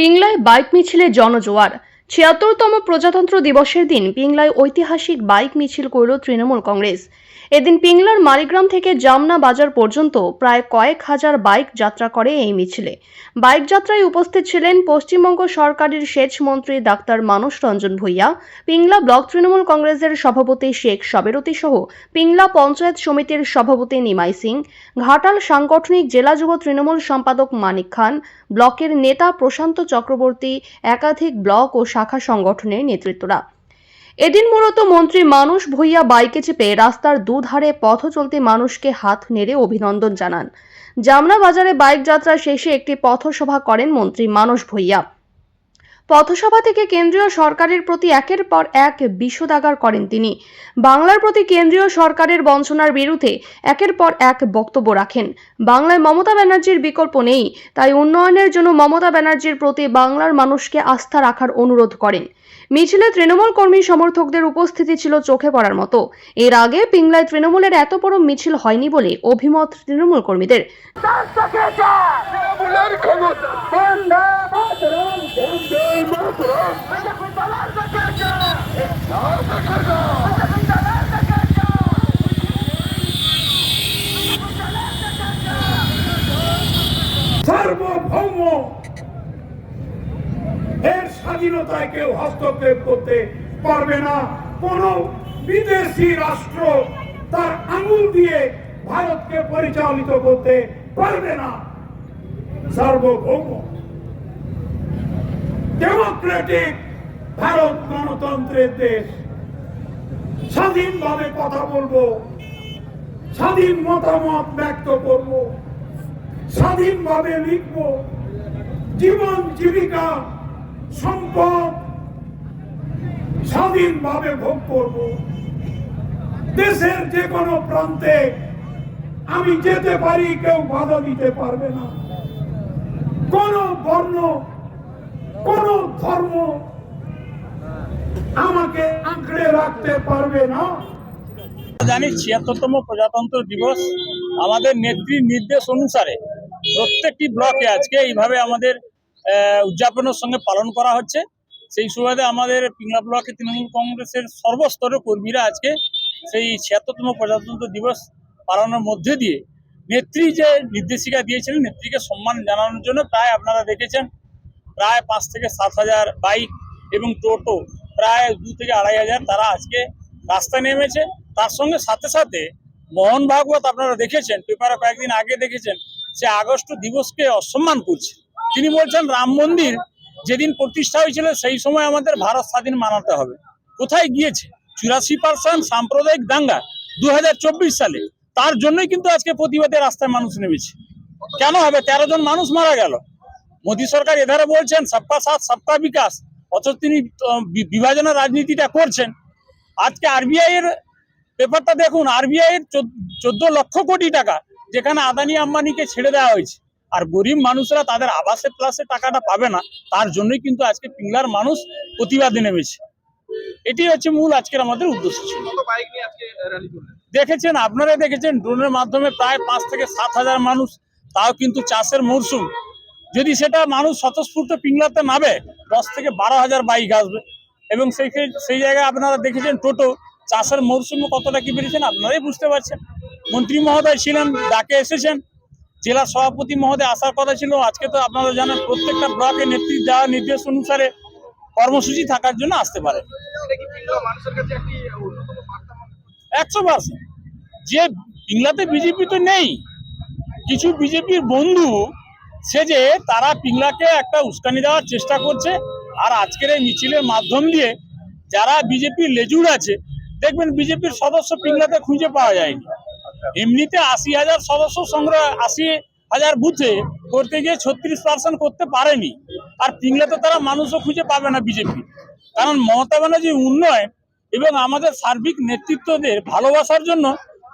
পিংলায় bike মিছিলে জনজোয়ার। ছিয়াত্তরতম প্রজাতন্ত্র দিবসের দিন পিংলায় ঐতিহাসিক বাইক মিছিল করল তৃণমূল কংগ্রেস। এদিন পিংলার মালিগ্রাম থেকে জামনা বাজার পর্যন্ত প্রায় কয়েক হাজার বাইক যাত্রা করে এই মিছিলে। বাইক যাত্রায় উপস্থিত ছিলেন পশ্চিমবঙ্গ সরকারের সেচ মন্ত্রী ডাক্তার মানস রঞ্জন ভূঁইয়া, পিংলা ব্লক তৃণমূল কংগ্রেসের সভাপতি শেখ সাবেরতী সহ পিংলা পঞ্চায়েত সমিতির সভাপতি নিমাই সিং, ঘাটাল সাংগঠনিক জেলা যুব তৃণমূল সম্পাদক মানিক খান, ব্লকের নেতা প্রশান্ত চক্রবর্তী, একাধিক ব্লক ও শাখা সংগঠনের নেতৃত্বরা। এদিন মূলত মন্ত্রী মানুষ ভূঁইয়া বাইকে চেপে রাস্তার দুধারে পথ চলতে মানুষকে হাত নেড়ে অভিনন্দন জানান। জামনা বাজারে বাইক যাত্রা শেষে একটি পথসভা করেন মন্ত্রী মানুষ ভূঁইয়া। পথসভা থেকে কেন্দ্রীয় সরকারের প্রতি একের পর এক বিষোদাগার করেন তিনি। বাংলার প্রতি কেন্দ্রীয় সরকারের বঞ্চনার বিরুদ্ধে একের পর এক বক্তব্য রাখেন। বাংলায় মমতা ব্যানার্জির বিকল্প নেই তাই উন্নয়নের জন্য মমতা ব্যানার্জির প্রতি বাংলার মানুষকে আস্থা রাখার অনুরোধ করেন। মিছিলে তৃণমূল কর্মী সমর্থকদের উপস্থিতি ছিল চোখে পড়ার মতো। এর আগে পিংলায় তৃণমূলের এত বড় মিছিল হয়নি বলে অভিমত তৃণমূল কর্মীদের। এর স্বাধীনতায় কেউ হস্তক্ষেপ করতে পারবে না। কোন বিদেশি রাষ্ট্র তার আঙুল দিয়ে ভারতকে পরিচালিত করতে পারবে না। সার্বভৌম, ডেমোক্রেটিক ভারত গণতন্ত্রের দেশ। স্বাধীনভাবে কথা বলব, স্বাধীন মতামত ব্যক্ত করব, স্বাধীনভাবে লিখব। জীবন, জীবিকা, সম্পদ স্বাধীনভাবে ভোগ করব। দেশের যে কোনো প্রান্তে আমি যেতে পারি, কেউ বাধা দিতে পারবে না। কোন বর্ণ, কোন ধর্ম আমাকে আঁকড়ে রাখতে পারবে না। জানি, ছিয়াত্তরতম প্রজাতন্ত্র দিবস আমাদের নেত্রীর নির্দেশ অনুসারে প্রত্যেকটি ব্লকে আজকে এইভাবে আমাদের উদযাপনের সঙ্গে পালন করা হচ্ছে। সেই সুবাদে আমাদের পিংলা ব্লকে তৃণমূল কংগ্রেসের সর্বস্তরের কর্মীরা আজকে সেই ছিয়াত্তরতম প্রজাতন্ত্র দিবস পালনের মধ্যে দিয়ে নেত্রী যে নির্দেশিকা দিয়েছিলেন, নেত্রীকে সম্মান জানানোর জন্য প্রায় আপনারা দেখেছেন, প্রায় পাঁচ থেকে সাত হাজার বাইক এবং টোটো, প্রায় দু থেকে আড়াই হাজার তারা আজকে রাস্তায় নেমেছে। তার সঙ্গে সাথে সাথে মোহন ভাগবত আপনারা দেখেছেন, পেপারে কয়েকদিন আগে দেখেছেন, সে আগস্ট দিবসকে অসম্মান করছে। তিনি বলছেন রাম মন্দির যেদিন প্রতিষ্ঠা হয়েছিল, সেই সময় আমাদের ভারত স্বাধীন মানাতে হবে। কোথায় গিয়েছে? চুরাশি পার্সেন্ট সাম্প্রদায়িক দাঙ্গা দু হাজার চব্বিশ সালে। তার জন্যই কিন্তু আজকে প্রতিবাদে রাস্তায় মানুষ নেমেছে। কেন হবে? তেরো জন মানুষ মারা গেল। মোদী সরকার এধারে বলছেন, সবকা সাথ, সবকা বিকাশ। অথচ তিনি বিভাজনের রাজনীতিটা করছেন। আজকে আরবিআই এর পেপারটা দেখুন। আরবিআই এর চোদ্দ লক্ষ কোটি টাকা, যেখানে আদানি আম্বানিকে ছেড়ে দেওয়া হয়েছে। আর গরিব মানুষরা তাদের আবাসে প্লাসে টাকাটা পাবে না তার জন্যই কিন্তু আজকে পিংলার মানুষ প্রতিবাদে নেমেছে। এটি হচ্ছে মূল আজকের আমাদের উদ্দেশ্য ছিল। দেখেছেন আপনারা দেখেছেন ড্রোনের মাধ্যমে প্রায় পাঁচ থেকে সাত হাজার মানুষ তাও কিন্তু চাষের মরশুম। যদি সেটা মানুষ স্বতঃস্ফূর্ত পিংলাতে নামে দশ থেকে বারো হাজার বাইক আসবে। এবং সেই সেই জায়গায় আপনারা দেখেছেন টোটো চাষের মরশুমে কতটা কি বেরিয়েছেন আপনারাই বুঝতে পারছেন। মন্ত্রী মহোদয় ছিলেন ডাকে এসেছেন জেলা সভাপতি মহোদয় আসার কথা ছিল। আজকে তো আপনারা জানেন প্রত্যেকটা ব্লকে নেতৃত্ব দেওয়া নির্দেশ অনুসারে কর্মসূচি থাকার জন্য আসতে পারে? একশো পার্সেন্ট। যে পিংলাতে বিজেপি তো নেই কিছু বিজেপির বন্ধু সে যে তারা পিংলাকে একটা উস্কানি দেওয়ার চেষ্টা করছে আর আজকের এই মিছিলের মাধ্যম দিয়ে যারা বিজেপির লেজুর আছে দেখবেন বিজেপির সদস্য পিংলাতে খুঁজে পাওয়া যায়নি। এমনিতে আশি হাজার সদস্য সংগ্রহ আশি হাজার বুথে করতে গিয়ে ছত্রিশ পার্সেন্ট করতে পারেনি। আর পিংলাতে তারা মানুষও খুঁজে পাবে না বিজেপি। কারণ মমতা ব্যানার্জির উন্নয়ন এবং আমাদের সার্বিক নেতৃত্বদের ভালোবাসার জন্য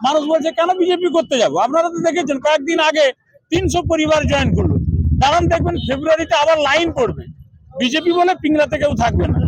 মানুষ বলছে কেন বিজেপি করতে যাব? আপনারা তো দেখেছেন কয়েকদিন আগে তিনশো পরিবার জয়েন করল। কারণ দেখবেন ফেব্রুয়ারিতে আবার লাইন পড়বে। বিজেপি বলে পিংলাতে কেউ থাকবে না।